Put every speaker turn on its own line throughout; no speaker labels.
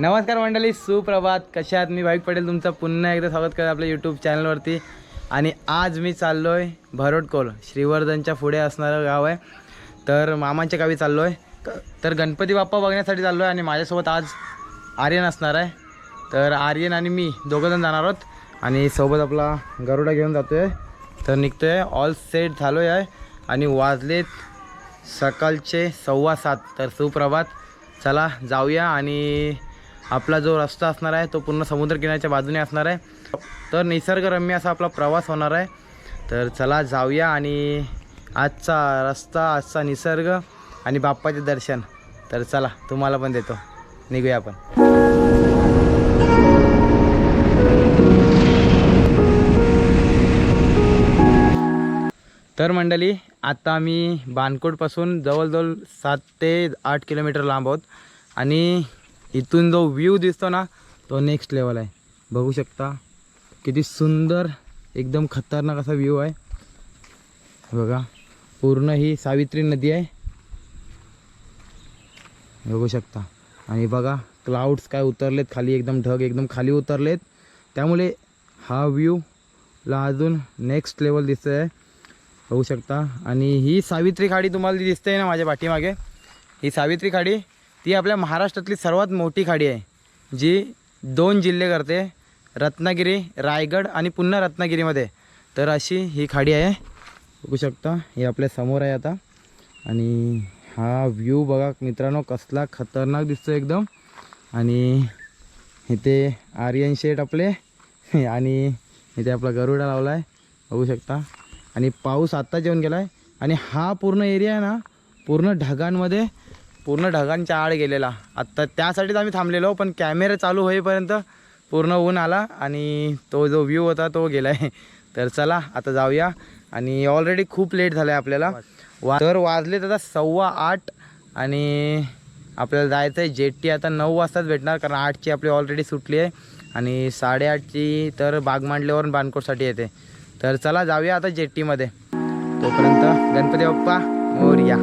नमस्कार मंडळी सुप्रभात. कशा आहात? मी भाविक पटेल. तुमचं पुन्हा एकदा स्वागत करत आपल्या यूट्यूब चॅनलवरती आणि आज मी चाललो आहे भरोटकोल श्रीवर्धनच्या पुढे असणारं गाव आहे. तर मामांच्या गावी चाललो आहे तर गणपती बाप्पा बघण्यासाठी चाललो आहे आणि माझ्यासोबत आज आर्यन असणार आहे. तर आर्यन आणि मी दोघंजण जाणार आहोत. आणि सोबत आपला गरुडा घेऊन जातो आहे तर निघतो आहे ऑल सेट झालो आहे आणि वाजलेत सकाळचे सव्वा सात. तर सुप्रभात. चला जाऊया आणि आपला जो रस्ता असणार आहे तो पूर्ण समुद्रकिनाऱ्याच्या बाजूने असणार आहे. तर निसर्गरम्य असा आपला प्रवास होणार आहे. तर चला जाऊया आणि आजचा रस्ता आजचा निसर्ग आणि बाप्पाचे दर्शन. तर चला तुम्हाला पण देतो. निघूया आपण. तर मंडळी आता आम्ही बानकोटपासून जवळजवळ सात ते आठ किलोमीटर लांब आहोत. आणि इथून जो व्ह्यू दिसतो ना तो नेक्स्ट लेवल आहे. बघू शकता किती सुंदर एकदम खतरनाक असा व्ह्यू आहे. बघा पूर्ण ही सावित्री नदी आहे. बघू शकता. आणि बघा क्लाउड्स काय उतरलेत खाली एकदम ढग एकदम खाली उतरलेत. त्यामुळे हा व्ह्यूला अजून नेक्स्ट लेवल दिसतं आहे बघू शकता. आणि ही सावित्री खाडी तुम्हाला दिसते ना माझ्या पाठीमागे. ही सावित्री खाडी ती आपल्या महाराष्ट्रातली सर्वात मोठी खाडी आहे जी दोन जिल्हे करते रत्नागिरी रायगड आणि पुन्हा रत्नागिरीमध्ये. तर अशी ही खाडी आहे. बघू शकता हे आपल्यासमोर आहे आता. आणि हा व्ह्यू बघा मित्रांनो कसला खतरनाक दिसतो एकदम. आणि इथे आर्यन शेट आपले. आणि इथे आपला गरुडा लावला आहे बघू शकता. आणि पाऊस आत्ताच येऊन गेला आहे आणि हा पूर्ण एरिया आहे ना पूर्ण ढगांमध्ये पूर्ण ढगांच्या आड गेलेला. आत्ता त्यासाठीच आम्ही थांबलेलो पण कॅमेरा चालू होईपर्यंत पूर्ण ऊन आला आणि तो जो व्ह्यू होता तो गेला आहे तर चला आता जाऊया. आणि ऑलरेडी खूप लेट झालं आहे आपल्याला. वा तर वाजले तर सव्वा आठ आणि आपल्याला जायचं आहे जेट्टी. आता नऊ वाजताच भेटणार कारण आठची आपली ऑलरेडी सुटली आहे. आणि साडेआठची तर बागमांडल्यावरून बानकोटसाठी येते. तर चला जाऊया आता जेट्टीमध्ये. तोपर्यंत गणपती बाप्पा मोर्या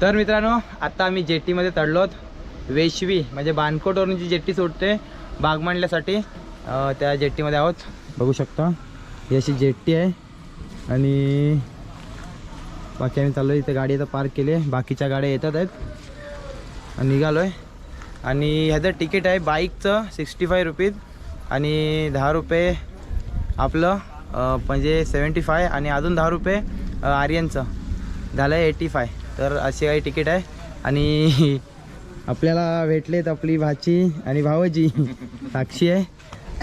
तर मित्रांनो आता आम्ही जेट्टीमध्ये चढलो आहोत वेशवी म्हणजे बानकोटवरून जी जेट्टी सुटते बागमांडल्यासाठी त्या जेट्टीमध्ये आहोत. बघू शकता. ही अशी जेट्टी आहे. आणि बाकी आम्ही चाललो इथं गाडी आता पार्क केली आहे. बाकीच्या गाड्या येतात आहेत. आणि निघालो आहे आणि ह्याचं तिकीट आहे बाईकचं सिक्स्टी फाय रुपीज. आणि दहा रुपये आपलं म्हणजे सेवन्टी फाय आणि अजून दहा रुपये आर्यनचं. झालं आहे एटी फाय तर असे काही तिकीट आहे. आणि आपल्याला भेटलेत आपली भाची आणि भावजी साक्षी आहे.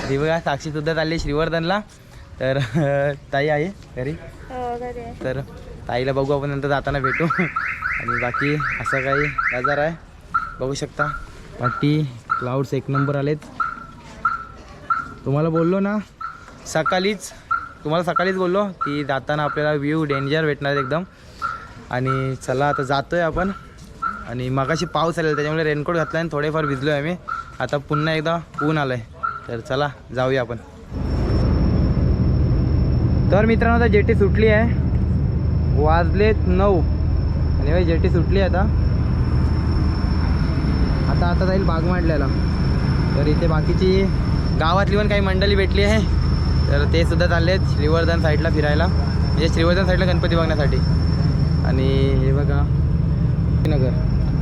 ती साक्षीसुद्धा चालली श्रीवर्धनला. तर ताई आहे घरी? तर ताईला बघू आपण नंतर जाताना भेटू. आणि बाकी असं काही नजारा आहे. बघू शकता. बाकी क्लाउड्स एक नंबर आलेत. तुम्हाला बोललो ना सकाळीच तुम्हाला सकाळीच बोललो की जाताना आपल्याला व्ह्यू डेंजर भेटणार एकदम. आणि चला आता जातो आहे आपण. आणि मगाशी पाऊस आलेला त्याच्यामुळे रेनकोट घातला आणि थोडेफार भिजलो आहे आम्ही. आता पुन्हा एकदा ऊन आलं आहे तर चला जाऊया आपण. तर मित्रांनो आता जेटी सुटली आहे. वाजलेत नऊ. आणि भाई जेटी सुटली आहे आता. आता आता जाईल बाग मांडल्याला तर इथे बाकीची गावातली पण काही मंडळी भेटली आहे. तर ते सुद्धा चालले आहेत श्रीवर्धन साईडला फिरायला. म्हणजे श्रीवर्धन साईडला गणपती बघण्यासाठी. आणि हे बघा नगर.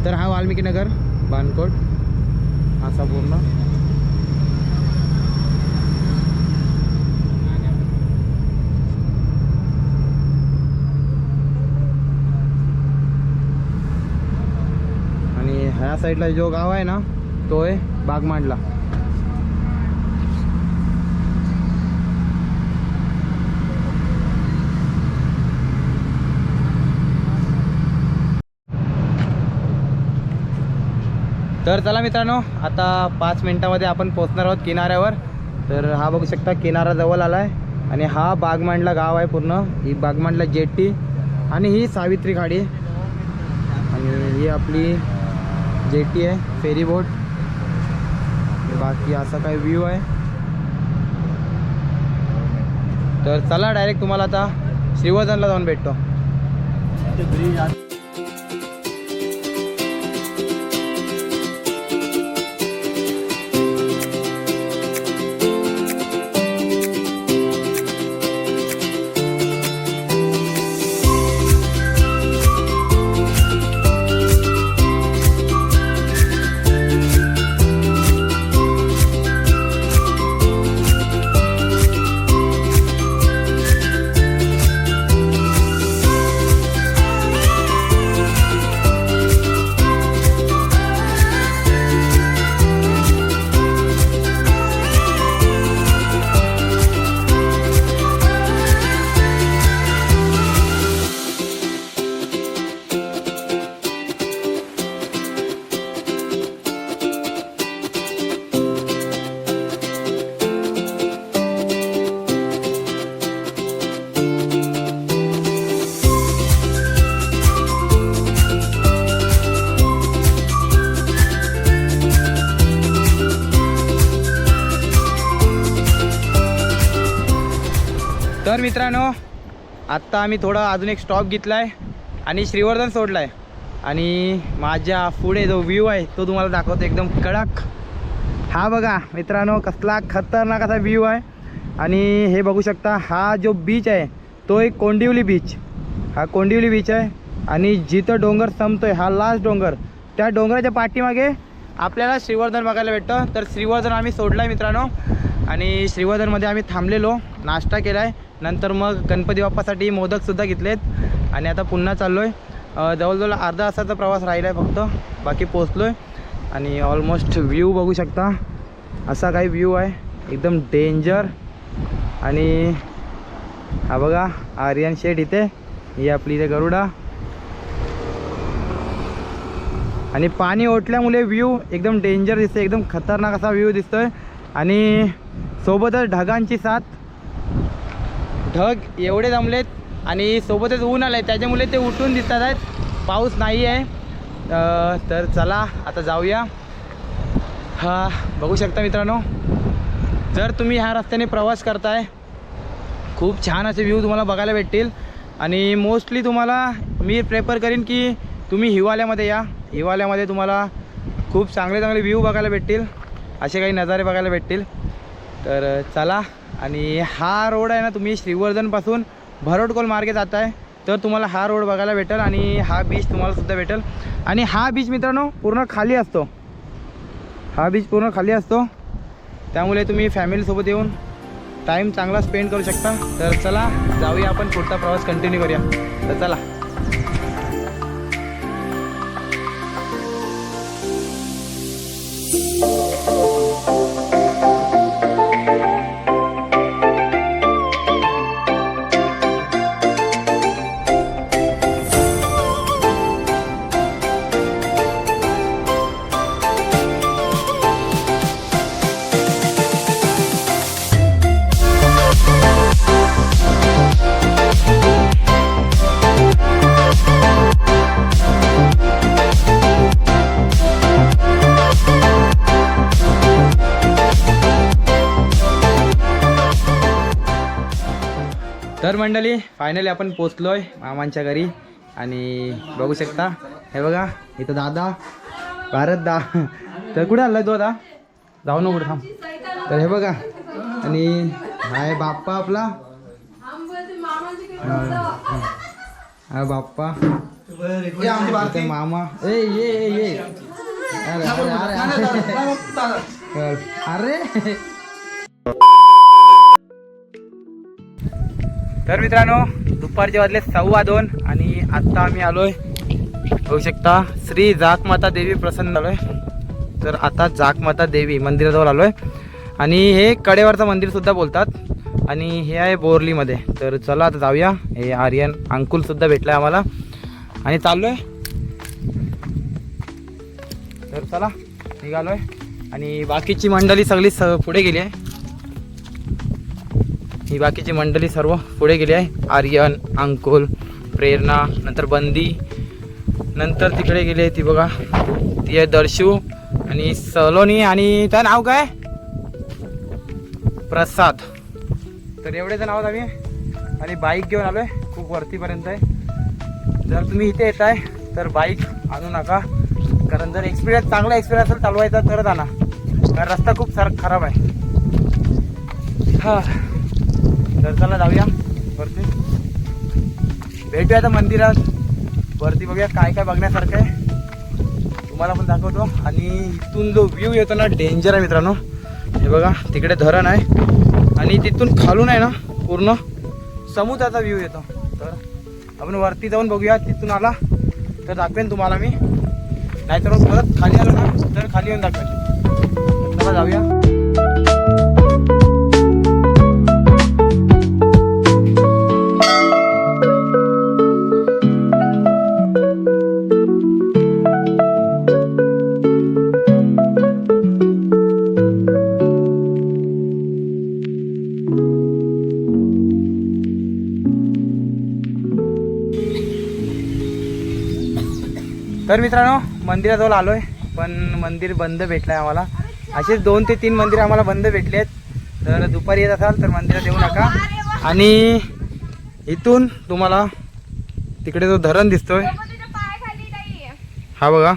तर हा वाल्मिकी नगर बानकोट असा पूर्ण आणि ह्या साईडला जो गाव आहे ना तो आहे बागमांडला. तर चला मित्रांनो आता पाच मिनिटामध्ये आपण पोचणार आहोत किनाऱ्यावर. तर हा बघू शकता किनारा जवळ आला आहे आणि हा बागमांडला गाव आहे पूर्ण. ही बागमांडला जेट्टी आणि ही सावित्री खाडी. आणि ही आपली जेटी आहे फेरी बोट बाकी असा काही व्ह्यू आहे. तर चला डायरेक्ट तुम्हाला आता श्रीवर्धनला जाऊन भेटतो. तर मित्रांनो आत्ता आम्ही थोडा अजून एक स्टॉप घेतला आहे आणि श्रीवर्धन सोडला आहे आणि माझ्या पुढे जो व्ह्यू आहे तो तुम्हाला दाखवतो एकदम कडक. हा बघा मित्रांनो कसला खतरनाक असा व्ह्यू आहे. आणि हे बघू शकता हा जो बीच आहे तो एक कोंडिवली बीच हा कोंडिवली बीच आहे. आणि जिथं डोंगर संपतोय हा लास्ट डोंगर. त्या डोंगराच्या पाठीमागे आपल्याला श्रीवर्धन बघायला भेटतं. तर श्रीवर्धन आम्ही सोडला आहे मित्रांनो. आणि श्रीवर्धनमध्ये आम्ही थांबलेलो नाश्ता केला आहे नंतर मग गणपती बाप्पासाठी मोदकसुद्धा घेतलेत. आणि आता पुन्हा चाललो आहे जवळजवळ अर्धा तासाचा प्रवास राहिला आहे फक्त. बाकी पोचलो आहे आणि ऑलमोस्ट व्ह्यू बघू शकता. असा काही व्ह्यू आहे. एकदम डेंजर आणि हा बघा आर्यन शेड इथे. ही आपली इथे गरुडा. आणि पाणी ओटल्यामुळे व्ह्यू एकदम डेंजर दिसते एकदम खतरनाक असा व्ह्यू दिसतोय. आणि सोबतच ढगांची साथ. ढग एवढे जमलेत आणि सोबतच ऊन आलं आहे त्याच्यामुळे ते उठून दिसतात आहेत. पाऊस नाही आहे. तर चला आता जाऊया. हा बघू शकता मित्रांनो जर तुम्ही ह्या रस्त्याने प्रवास करताय खूप छान असे व्ह्यू तुम्हाला बघायला भेटतील. आणि मोस्टली तुम्हाला मी प्रेफर करीन की तुम्ही हिवाळ्यामध्ये या. हिवाळ्यामध्ये तुम्हाला खूप चांगले चांगले व्ह्यू बघायला भेटतील. असे काही नजारे बघायला भेटतील. तर चला. आणि हा रोड आहे ना तुम्ही श्रीवर्धनपासून भरोडकोल मार्गे जात आहे तर तुम्हाला हा रोड बघायला भेटेल आणि हा बीच तुम्हाला सुद्धा भेटेल. आणि हा बीच मित्रांनो पूर्ण खाली असतो. हा बीच पूर्ण खाली असतो. त्यामुळे तुम्ही फॅमिलीसोबत येऊन टाईम चांगला स्पेंड करू शकता. तर चला जाऊया आपण पुढचा प्रवास कंटिन्यू करूया. तर चला. तर मंडळी फायनली आपण पोचलो आहे मामांच्या घरी. आणि बघू शकता हे बघा इथं दादा भारत दा. तर कुठे आलाय तो आता? जाऊ नको कुठं थांब. तर हे बघा आणि हाय बाप्पा आपला. हा, बाप्पा. मामा. ए ये ये ये. अरे अरे तर मित्रांनो दुपारचे वाजले सव्वा दोन आणि आत्ता आम्ही आलोय. बघू शकता श्री जाकमाता देवी प्रसन्न आलोय तर आता जाकमाता देवी मंदिराजवळ आलोय. आणि हे कडेवरचं मंदिर सुद्धा बोलतात. आणि हे आहे बोरलीमध्ये. तर चला आता जाऊया. हे आर्यन अंकुल सुद्धा भेटलाय आम्हाला. आणि चाललोय. तर चला निघालोय. आणि बाकीची मंडळी सगळी स पुढे गेली आहे. ही बाकीची मंडळी सर्व पुढे गेली आहे. आर्यन अंकुल प्रेरणा नंतर बंदी नंतर तिकडे गेली आहे ती बघा. ती आहे दर्शू आणि सलोनी आणि त्या नाव काय? प्रसाद. तर एवढेच नाव आहोत आम्ही. आणि बाईक घेऊन आलोय. खूप वरतीपर्यंत आहे. जर तुम्ही इथे येत आहे तर बाईक आणू नका. कारण जर एक्सपिरियन्स चांगला एक्सपिरियन्स असेल चालवायचा तरच आणा कारण रस्ता खूप सार खराब आहे. हा. तर चला जाऊया. वरती. भेटूया आता मंदिरात. वरती बघूया काय काय बघण्यासारखं आहे. तुम्हाला पण दाखवतो. आणि इथून जो व्ह्यू येतो ना डेंजर आहे मित्रांनो. हे बघा तिकडे धरण आहे. आणि तिथून खालून आहे ना पूर्ण समुद्राचा व्ह्यू येतो. तर आपण वरती जाऊन बघूया तिथून आला तर दाखवेन तुम्हाला मी. नाहीतर मग परत खाली आलो ना तर खाली येऊन दाखवेन. चला जाऊया. तर मित्रांनो मंदिराजवळ आलो आहे पण मंदिर बंद भेटलं आहे आम्हाला. असेच दोन ते तीन मंदिर आम्हाला बंद भेटले आहेत. तर दुपारी येत असाल तर मंदिरात येऊ नका. आणि इथून तुम्हाला तिकडे जो धरण दिसतोय हा बघा.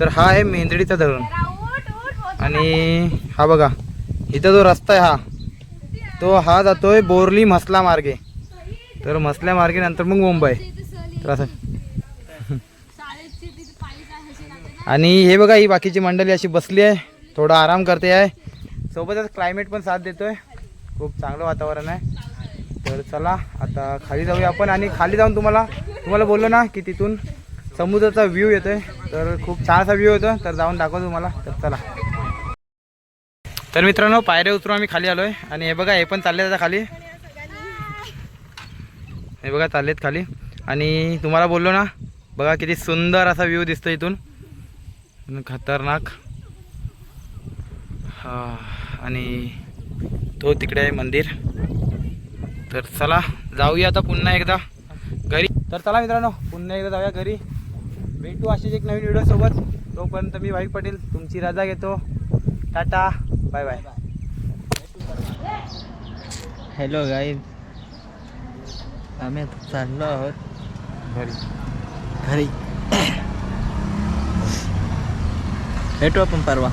तर हा आहे मेंदडीचा धरण. आणि हा बघा इथं जो रस्ता आहे हा तो हा जातोय बोरली म्हसला मार्गे. तर म्हसल्या मार्गे नंतर मग मुंबई. तर असं. आणि हे बघा ही बाकीची मंडळी अशी बसली आहे. थोडा आराम करते आहे. सोबतच क्लायमेट पण साथ देतोय. खूप चांगलं वातावरण आहे. तर चला आता खाली जाऊया आपण. आणि खाली जाऊन तुम्हाला तुम्हाला बोललो ना की तिथून समुद्राचा व्ह्यू येतोय. तर खूप छान असा व्ह्यू येतो तर जाऊन दाखवतो तुम्हाला. तर चला. तर मित्रांनो पायऱ्या उतरून आम्ही खाली आलोय. आणि हे बघा हे पण चालले आता खाली. हे बघा चाललेत खाली. आणि तुम्हाला बोललो ना बघा किती सुंदर असा व्ह्यू दिसतो इथून. खतरनाक. हा आणि तो तिकडे आहे मंदिर. तर चला जाऊया आता पुन्हा एकदा घरी. तर चला मित्रांनो पुन्हा एकदा जाऊया घरी. भेटू अशीच एक नवीन व्हिडिओ सोबत. तोपर्यंत मी वाईक पाटील तुमची रजा घेतो. Tata bye bye.
Hello guys आम्ही चाललो आहोत.
घरी.
घरी. भेटू आपण परवा